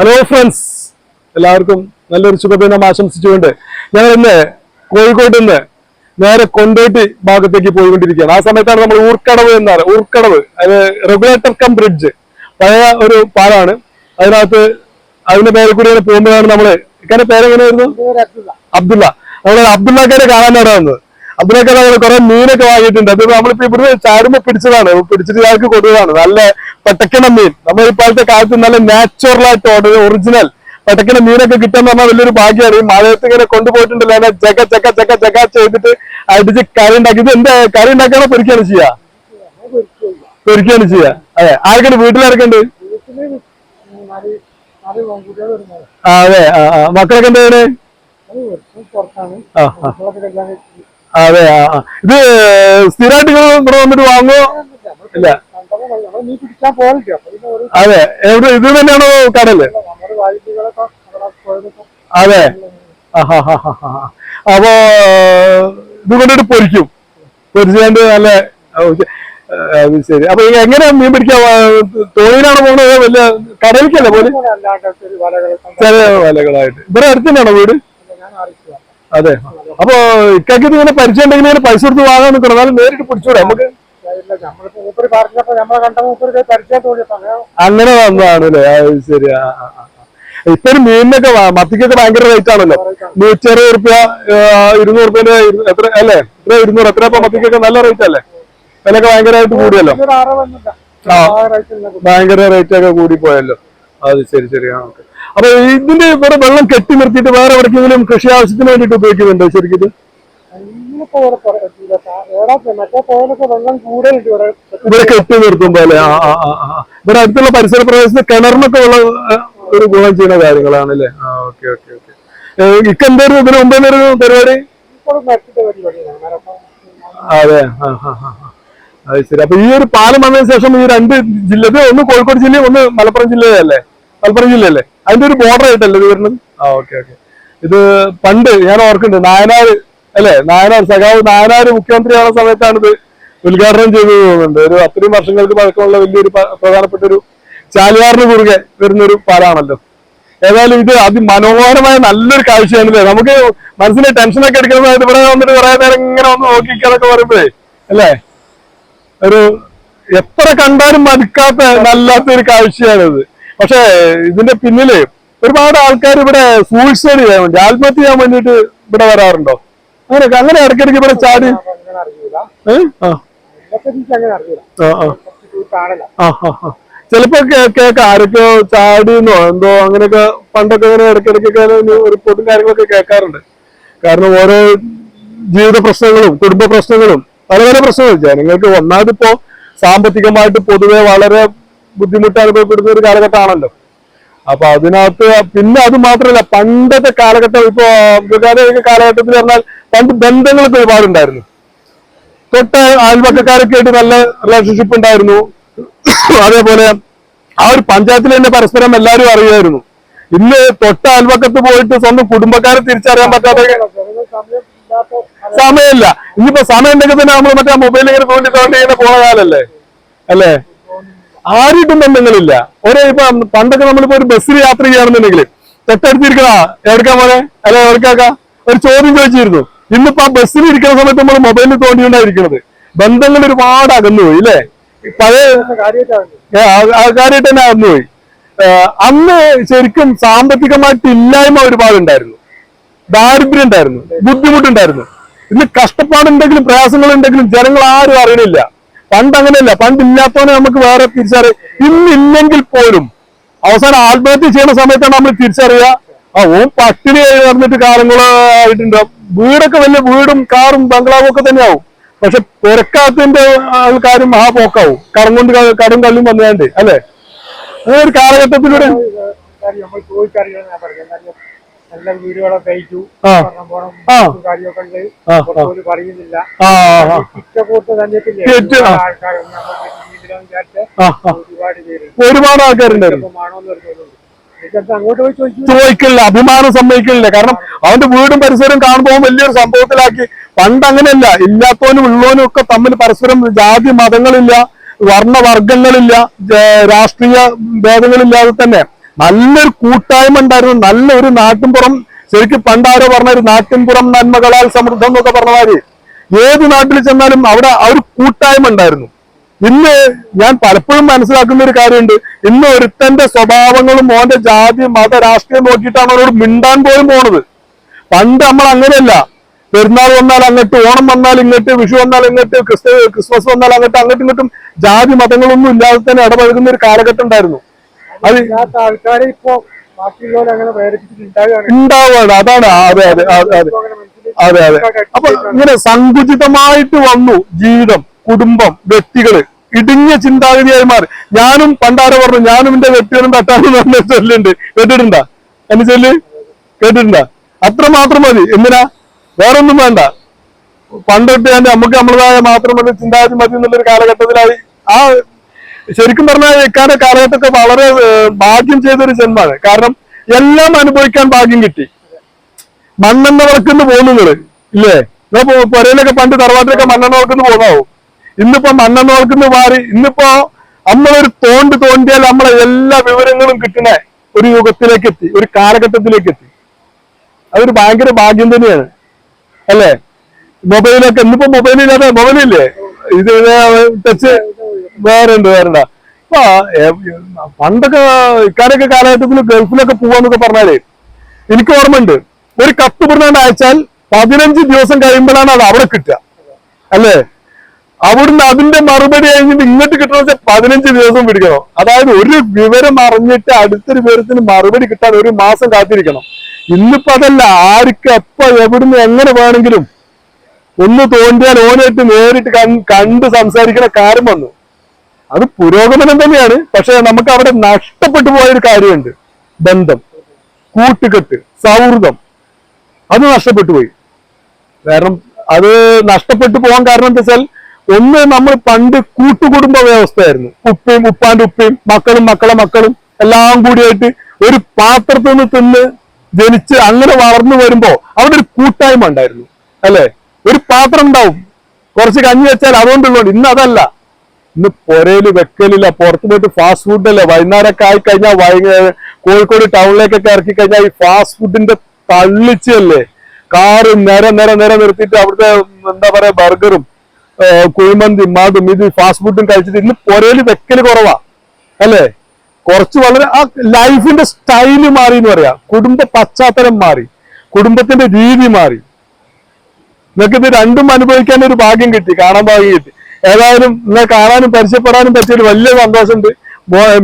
Hello friends എല്ലാവർക്കും നല്ലൊരു ശുഭദിനം ആശംസിച്ചുകൊണ്ട് ഞങ്ങൾ ഇന്ന് കോഴിക്കോട്ട് നിന്ന് നേരെ കൊണ്ടോട്ടി ഭാഗത്തേക്ക് പോയിക്കൊണ്ടിരിക്കുകയാണ്. ആ സമയത്താണ് നമ്മൾ ഊർക്കടവ് എന്നാണ്. ഊർക്കടവ് അത് റെഗുലേറ്റർ കം ബ്രിഡ്ജ് പഴയ ഒരു പാലാണ്. അതിനകത്ത് അതിന്റെ പേരെ കൂടി പോകുമ്പോഴാണ് നമ്മൾ ഇക്കാന്റെ പേരെങ്ങനെയായിരുന്നു? അബ്ദുള്ള. നമ്മൾ അബ്ദുള്ളക്കാരെ കാണാനാണ് വന്നത്. അബ്ദുള്ളക്കാരെ നമ്മൾ കുറെ മീനൊക്കെ വാങ്ങിയിട്ടുണ്ട്. അത് നമ്മളിപ്പോ ഇവിടുന്ന് ചാരുമ്പോ പിടിച്ചതാണ്. പിടിച്ചിട്ട് ഇയാൾക്ക് കൊടുത്തതാണ് നല്ല പട്ടക്കണ മീൻ. നമ്മൾ ഇപ്പോഴത്തെ കാലത്ത് നല്ല നാച്ചുറൽ ആയിട്ട് ഒറിജിനൽ പട്ടക്കണ മീനൊക്കെ കിട്ടാൻ പറഞ്ഞാൽ വലിയൊരു ഭാഗ്യമാണ് ഈ മഴയത്ത് ഇങ്ങനെ കൊണ്ടുപോയിട്ടുണ്ടല്ലോ. അതിനെ ചക്ക ചക്ക ചക്ക ചക്ക ചെയ്തിട്ട് അടിച്ച് കറി ഉണ്ടാക്കി. ഇത് എന്താ? കറി ഉണ്ടാക്കാണോ പൊരിക്കാണ് ചെയ്യാ? പൊരിക്കാണ് ചെയ്യാ. അതെ. ആർക്കുണ്ട് വീട്ടിലാർക്കുണ്ട് അതെ. മക്കളൊക്കെ എന്താണ് അതെ ഇത് സ്ഥിരമായിട്ട് നിങ്ങൾ ഇവിടെ വന്നിട്ട് വാങ്ങോ? ഇല്ല. അതെ എവിടെ ഇത് തന്നെയാണോ കടൽ? അതെ. അപ്പോ ഇത് കൊണ്ടിട്ട് പൊരിക്കും. പൊരിച്ചുകൊണ്ട് നല്ല ശരി. അപ്പൊ എങ്ങനെയാ മീൻ പിടിക്കാൻ തോണിയിലാണോ പോകുന്നത് വലിയ കടലിക്കല്ലേ പോലെ ചെറിയ വലകളായിട്ട്. ഇവിടെ അടുത്ത് തന്നെയാണോ വീട്? അതെ. അപ്പൊ ഇക്കാക്ക് ഇത് ഇങ്ങനെ പരിചയം ഉണ്ടെങ്കിൽ ഇങ്ങനെ പൈസ കൊടുത്ത് വാങ്ങാൻ നിൽക്കണം. എന്നാലും നേരിട്ട് പിടിച്ചൂടെ? നമുക്ക് അങ്ങനെ വന്നതാണ് അല്ലേ ശരി. ആ, ആ, ആ, ആ. ഇപ്പൊ മീനിനൊക്കെ മത്തിക്കൊക്കെ ഭയങ്കര റേറ്റ് ആണല്ലോ. നൂറ്റി അറുപത് റുപ്യ ഇരുന്നൂറ് റുപ്യ എത്ര അല്ലേ? എത്ര ഇരുന്നൂറ് എത്ര ഇപ്പൊ മത്തിക്കൊക്കെ നല്ല റേറ്റ് അല്ലേ? വിലയൊക്കെ ഭയങ്കരമായിട്ട് കൂടിയല്ലോ. ഭയങ്കര റേറ്റ് ഒക്കെ കൂടി പോയല്ലോ അത് ശരി ശരി. ആ ഓക്കെ. അപ്പൊ ഇതിന്റെ ഇവിടെ വെള്ളം കെട്ടി നിർത്തിയിട്ട് വേറെ എവിടേക്കെങ്കിലും കൃഷി ആവശ്യത്തിന് വേണ്ടിയിട്ട് ഉപയോഗിക്കുന്നുണ്ടോ ശരിക്കും ഇവിടെ കെട്ടി നിർത്തും പോലെ ആ ആ ആ. ഇവിടെ അടുത്തുള്ള പരിസര പ്രദേശത്ത് കിണറിനൊക്കെ ഉള്ള ഒരു ഗുണം ചെയ്യുന്ന കാര്യങ്ങളാണ് അല്ലേ ആ ഓക്കെ ഓക്കെ ഓക്കെ. ഇക്ക എന്തായിരുന്നു ഇതിന് മുമ്പ് എന്തായിരുന്നു പരിപാടി? അതെ ആ ആ ആ. അത് ശരി. അപ്പൊ ഈ ഒരു പാലം വന്നതിന് ശേഷം ഈ രണ്ട് ജില്ലത്തെ ഒന്ന് കോഴിക്കോട് ജില്ലയും ഒന്ന് മലപ്പുറം ജില്ലയല്ലേ മലപ്പുറം ജില്ലയല്ലേ? അതിന്റെ ഒരു ബോർഡർ ആയിട്ടല്ലേ ഇത് വരുന്നത്? ആ ഓക്കെ ഓക്കെ ഇത് പണ്ട് ഞാൻ ഓർക്കുന്നുണ്ട് നായനാർ അല്ലെ? നായനാർ സഖാവ് നായനാർ മുഖ്യമന്ത്രിയാവുന്ന സമയത്താണ് ഇത് ഉദ്ഘാടനം ചെയ്തു തോന്നുന്നുണ്ട് ഒരു അത്രയും വർഷങ്ങൾക്ക് പഴക്കമുള്ള വലിയൊരു പ്രധാനപ്പെട്ട ഒരു ചാലിയാറിന് കുറുകെ വരുന്നൊരു പാലാണല്ലോ. ഏതായാലും ഇത് അതിമനോഹരമായ നല്ലൊരു കാഴ്ചയാണ് ഇല്ലേ നമുക്ക് മനസ്സിന് ടെൻഷനൊക്കെ എടുക്കുന്ന സമയത്ത് ഇവിടെ വന്നിട്ട് കുറെ നേരം ഇങ്ങനെ ഒന്ന് നോക്കിക്കാന്നൊക്കെ പറയുമ്പോഴേ അല്ലേ? ഒരു എത്ര കണ്ടാലും മടുക്കാത്ത നല്ലാത്തൊരു കാഴ്ചയാണിത്. പക്ഷെ ഇതിന്റെ പിന്നിൽ ഒരുപാട് ആൾക്കാർ ഇവിടെ സൂയിസൈഡ് ചെയ്യാൻ വേണ്ടി ആത്മഹത്യ ചെയ്യാൻ വേണ്ടിയിട്ട് ഇവിടെ വരാറുണ്ടോ? അങ്ങനെ അങ്ങനെ ഇടയ്ക്കിടയ്ക്ക് ഇവിടെ ചാടി. ചിലപ്പോ കേക്കാം കേൾക്കാം. ആരൊക്കെയോ ചാടിന്നോ എന്തോ അങ്ങനെയൊക്കെ പണ്ടൊക്കെ ഇങ്ങനെ ഇടയ്ക്കിടയ്ക്കൊക്കെ റിപ്പോർട്ടും കാര്യങ്ങളൊക്കെ കേൾക്കാറുണ്ട്. കാരണം ഓരോ ജീവിത പ്രശ്നങ്ങളും കുടുംബ പ്രശ്നങ്ങളും പല പല പ്രശ്നങ്ങൾ ജനങ്ങൾക്ക് ഒന്നാമതിപ്പോ സാമ്പത്തികമായിട്ട് പൊതുവെ വളരെ ബുദ്ധിമുട്ട് അനുഭവപ്പെടുന്ന ഒരു കാലഘട്ടമാണല്ലോ. അപ്പൊ അതിനകത്ത് പിന്നെ അത് മാത്രമല്ല പണ്ടത്തെ കാലഘട്ടം ഇപ്പൊ മൃഗാലയ കാലഘട്ടത്തിൽ പറഞ്ഞാൽ പണ്ട് ബന്ധങ്ങളൊക്കെ ഒരുപാടുണ്ടായിരുന്നു. തൊട്ട അയൽവക്കക്കാരൊക്കെ ആയിട്ട് നല്ല റിലേഷൻഷിപ്പ് ഉണ്ടായിരുന്നു. അതേപോലെ ആ ഒരു പഞ്ചായത്തിൽ തന്നെ പരസ്പരം എല്ലാവരും അറിയായിരുന്നു. ഇന്ന് തൊട്ട അയൽവക്കത്ത് പോയിട്ട് സ്വന്തം കുടുംബക്കാരെ തിരിച്ചറിയാൻ ജനങ്ങൾ സമയമില്ല. ഇനിയിപ്പോ സമയം ഉണ്ടെങ്കിൽ തന്നെ നമ്മൾ മറ്റേ മൊബൈലിൽ ഇങ്ങനെ തോണ്ടി തോണ്ടി ഇങ്ങനെ പോണ കാലല്ലേ? അല്ലേ? ആരുമായിട്ടും ബന്ധങ്ങളില്ല ഒരേ ഇപ്പൊ പണ്ടൊക്കെ നമ്മളിപ്പോ ഒരു ബസ്സിൽ യാത്ര ചെയ്യുകയാണെന്നുണ്ടെങ്കിൽ തൊട്ടടുത്തിരിക്കണ എവിടെക്കാ മോനെ? അല്ലെ എവിടെക്കാക്ക? ഒരു ചോദ്യം ചോദിച്ചിരുന്നു. ഇന്നിപ്പോ ആ ബസ്സിൽ ഇരിക്കുന്ന സമയത്ത് നമ്മൾ മൊബൈലിൽ തോണ്ടിക്കൊണ്ടായിരിക്കണത് ബന്ധങ്ങൾ ഒരുപാട് അകന്നുപോയി ഇല്ലേ? പഴയ കാര്യമായിട്ട് തന്നെ അകന്നുപോയി. അന്ന് ശരിക്കും സാമ്പത്തികമായിട്ട് ഇല്ലായ്മ ഒരുപാടുണ്ടായിരുന്നു. ദാരിദ്ര്യം ഉണ്ടായിരുന്നു. ബുദ്ധിമുട്ടുണ്ടായിരുന്നു. ഇന്ന് കഷ്ടപ്പാടുണ്ടെങ്കിലും പ്രയാസങ്ങളുണ്ടെങ്കിലും ജനങ്ങൾ ആരും അറിയണില്ല. പണ്ട് അങ്ങനെയല്ല. പണ്ട് ഇല്ലാത്തവനെ നമുക്ക് വേറെ തിരിച്ചറിയ. ഇന്നില്ലെങ്കിൽ പോലും അവസാനം ആത്മഹത്യ ചെയ്യുന്ന സമയത്താണ് നമ്മൾ തിരിച്ചറിയുക. ആ ഓ പട്ടിണി നടന്നിട്ട് കാലങ്ങളായിട്ടുണ്ട് വീടൊക്കെ വലിയ വീടും കാറും ബംഗ്ലാവും ഒക്കെ തന്നെയാവും. പക്ഷെ പുറക്കാത്തതിന്റെ ആൾക്കാരും ആ പോക്കാവും. കടം കൊണ്ട് കടം കള്ളും വന്നുകൊണ്ട് അല്ലെ? ഒരു കാലഘട്ടത്തിലൂടെ നല്ല വീടുകളൊക്കെ. കാര്യമൊക്കെ. പുറത്തോട്ട് പറയുന്നില്ല. ഒരുപാട് പേര്. ഒരുപാട് ആൾക്കാരുണ്ടായിരുന്നു. ചോദിക്കില്ല അഭിമാനം സമ്മതിക്കില്ല. കാരണം അവന്റെ വീടും പരിസരവും കാണുമ്പോൾ വലിയൊരു സംഭവത്തിലാക്കി. പണ്ട് അങ്ങനെയല്ല. ഇല്ലാത്തവനും ഉള്ളവനും ഒക്കെ തമ്മിൽ പരസ്പരം ജാതി മതങ്ങളില്ല വർണവർഗങ്ങളില്ല രാഷ്ട്രീയ ഭേദങ്ങളില്ലാതെ തന്നെ. നല്ലൊരു കൂട്ടായ്മ ഉണ്ടായിരുന്നു. നല്ലൊരു നാട്ടിൻപുറം. ശരിക്കും പണ്ടാരോ പറഞ്ഞ ഒരു നാട്ടിൻപുറം നന്മകളാൽ സമൃദ്ധം എന്നൊക്കെ പറഞ്ഞ ഏത് നാട്ടിൽ ചെന്നാലും അവിടെ ആ ഒരു കൂട്ടായ്മ ഉണ്ടായിരുന്നു. ഇന്ന് ഞാൻ പലപ്പോഴും മനസ്സിലാക്കുന്ന ഒരു കാര്യമുണ്ട്. ഇന്ന് ഒരുത്തന്റെ സ്വഭാവങ്ങളും മോന്റെ ജാതി മത രാഷ്ട്രീയം നോക്കിയിട്ടാണ് അവരോട് മിണ്ടാൻ പോലും പോണത്. പണ്ട് നമ്മൾ അങ്ങനെയല്ല. പെരുന്നാൾ വന്നാൽ അങ്ങോട്ട് ഓണം വന്നാൽ ഇങ്ങോട്ട് വിഷു വന്നാൽ ഇങ്ങോട്ട് ക്രിസ്ത ക്രിസ്മസ് വന്നാൽ അങ്ങോട്ട് അങ്ങോട്ടും ഇങ്ങോട്ടും ജാതി മതങ്ങളൊന്നും ഇല്ലാതെ തന്നെ ഇടപഴകുന്ന ഒരു കാലഘട്ടം ഉണ്ടായിരുന്നു. അത് ആൾക്കാരെ ഇപ്പൊ ഉണ്ടാവുകയാണ്. അതാണ് അതെ അതെ അതെ അതെ. അതെ അപ്പൊ ഇങ്ങനെ സങ്കുചിതമായിട്ട് വന്നു ജീവിതം കുടുംബം വ്യക്തികൾ. ഇടുങ്ങിയ ചിന്താഗതിയായി മാറി. ഞാനും പണ്ടാരെ പറഞ്ഞു ഞാനും എന്റെ വ്യക്തികളും തട്ടാനും പറഞ്ഞ ചൊല്ലുണ്ട്. കേട്ടിട്ടുണ്ടാ? എന്നെ ചൊല്ല്? കേട്ടിട്ടുണ്ടാ? അത്ര മാത്രം മതി. എന്തിനാ? വേറൊന്നും വേണ്ട. പണ്ടൊട്ട് ഞാൻ നമുക്ക് നമ്മളതായ മാത്രം മതി ചിന്താഗതി മതി എന്നുള്ളൊരു കാലഘട്ടത്തിലായി ആ ശരിക്കും പറഞ്ഞാൽ ഇക്കാരുടെ കാലഘട്ടമൊക്കെ വളരെ ഭാഗ്യം ചെയ്തൊരു ജന്മാണ് കാരണം എല്ലാം അനുഭവിക്കാൻ ഭാഗ്യം കിട്ടി. മണ്ണെണ്ണ വിളക്കുന്ന പോകുന്നത് ഇല്ലേ? ഇപ്പൊ പുരയിലൊക്കെ പണ്ട് തറവാട്ടിലൊക്കെ മണ്ണെണ്ണ വിളക്കുന്ന പോകുന്നാവും ഇന്നിപ്പോ മണ്ണെണ്ണ വിളക്കുന്ന മാറി ഇന്നിപ്പോ നമ്മളൊരു തോണ്ട് തോണ്ടിയാൽ നമ്മളെ എല്ലാ വിവരങ്ങളും കിട്ടുന്ന ഒരു യുഗത്തിലേക്ക് എത്തി ഒരു കാലഘട്ടത്തിലേക്ക് എത്തി. അതൊരു ഭയങ്കര ഭാഗ്യം തന്നെയാണ്. അല്ലേ? മൊബൈലൊക്കെ ഇന്നിപ്പോ മൊബൈലില്ലാതെ മൊബൈലില്ലേ? ഇത് ടച്ച് വേറെ ഉണ്ട് വേറെ ഉണ്ട് പണ്ടൊക്കെ ഇക്കാരൊക്കെ കാലഘട്ടത്തിൽ ഗൾഫിലൊക്കെ പോവാന്നൊക്കെ പറഞ്ഞാലേ എനിക്ക് ഓർമ്മയുണ്ട്. ഒരു കത്ത് പറഞ്ഞാണ്ട് അയച്ചാൽ പതിനഞ്ച് ദിവസം കഴിയുമ്പോഴാണ് അത് അവിടെ കിട്ടുക. അല്ലേ? അവിടുന്ന് അതിന്റെ മറുപടി കഴിഞ്ഞിട്ട് ഇങ്ങോട്ട് കിട്ടണമെന്ന് വെച്ചാൽ പതിനഞ്ച് ദിവസം പിടിക്കണം. അതായത് ഒരു വിവരം അറിഞ്ഞിട്ട് അടുത്തൊരു വിവരത്തിന് മറുപടി കിട്ടാൻ ഒരു മാസം കാത്തിരിക്കണം. ഇന്നിപ്പോ അതല്ല ആർക്ക് എപ്പോ എവിടുന്ന് എങ്ങനെ വേണമെങ്കിലും ഒന്ന് തോണ്ടിയാൽ ഓനായിട്ട് നേരിട്ട് കണ്ട് സംസാരിക്കുന്ന കാര്യം വന്നു. അത് പുരോഗമനം തന്നെയാണ്. പക്ഷെ നമുക്ക് അവിടെ നഷ്ടപ്പെട്ടു പോയൊരു കാര്യമുണ്ട്. ബന്ധം കൂട്ടുകെട്ട് സൗഹൃദം. അത് നഷ്ടപ്പെട്ടു പോയി. കാരണം അത് നഷ്ടപ്പെട്ടു പോകാൻ കാരണം എന്താ വെച്ചാൽ ഒന്ന് നമ്മൾ പണ്ട് കൂട്ടുകുടുംബ വ്യവസ്ഥയായിരുന്നു. ഉപ്പയും ഉപ്പാന്റെ ഉപ്പയും മക്കളും മക്കളെ മക്കളും എല്ലാം കൂടിയായിട്ട് ഒരു പാത്രത്തിൽ നിന്ന് തിന്ന് ജനിച്ച് അങ്ങനെ വളർന്നു വരുമ്പോ അവിടെ ഒരു കൂട്ടായ്മ ഉണ്ടായിരുന്നു. അല്ലെ? ഒരു പാത്രം ഉണ്ടാവും. കുറച്ച് കഞ്ഞി വെച്ചാൽ അതുകൊണ്ടുള്ളൂ ഇന്ന് അതല്ല. ഇന്ന് പുരയിൽ വെക്കലില്ല. പുറത്തു പോയിട്ട് ഫാസ്റ്റ് ഫുഡല്ലേ വൈകുന്നേരമൊക്കെ ആയി കഴിഞ്ഞാൽ കോഴിക്കോട് ടൗണിലേക്കൊക്കെ ഇറക്കി കഴിഞ്ഞാൽ ഈ ഫാസ്റ്റ് ഫുഡിന്റെ തള്ളിച്ചല്ലേ കാറ് നേരെ നേരെ നേരെ നിർത്തിയിട്ട് അവിടുത്തെ എന്താ പറയാ ബർഗറും കുഴിമന്തി മാതും ഇത് ഫാസ്റ്റ് ഫുഡും കഴിച്ചിട്ട് ഇന്ന് പുരയിൽ വെക്കൽ കുറവാ. അല്ലേ? കുറച്ച് വളരെ ആ ലൈഫിന്റെ സ്റ്റൈൽ മാറി എന്ന് പറയാ. കുടുംബ പശ്ചാത്തലം മാറി. കുടുംബത്തിന്റെ രീതി മാറി. നിങ്ങൾക്ക് ഇത് രണ്ടും അനുഭവിക്കാൻ ഒരു ഭാഗ്യം കിട്ടി. കാണാൻ ഭാഗ്യം കിട്ടി. ഏതായാലും നിങ്ങളെ കാണാനും പരിചയപ്പെടാനും പറ്റിയൊരു വലിയ സന്തോഷമുണ്ട്.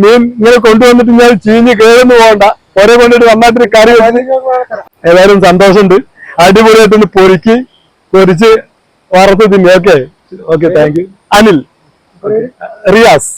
മീൻ ഇങ്ങനെ കൊണ്ടുവന്നിട്ട് ഞാൻ ചീഞ്ഞ് കേറുന്നു പോകണ്ട. ഒരേ കൊണ്ടിട്ട് നന്നായിട്ട് കറി ഏതായാലും സന്തോഷമുണ്ട്. അടിപൊളിയായിട്ടൊന്ന് പൊരിക്ക് പൊരിച്ച് വറുത്ത് തിന്നി. Okay okay thank you Anil. Riyas.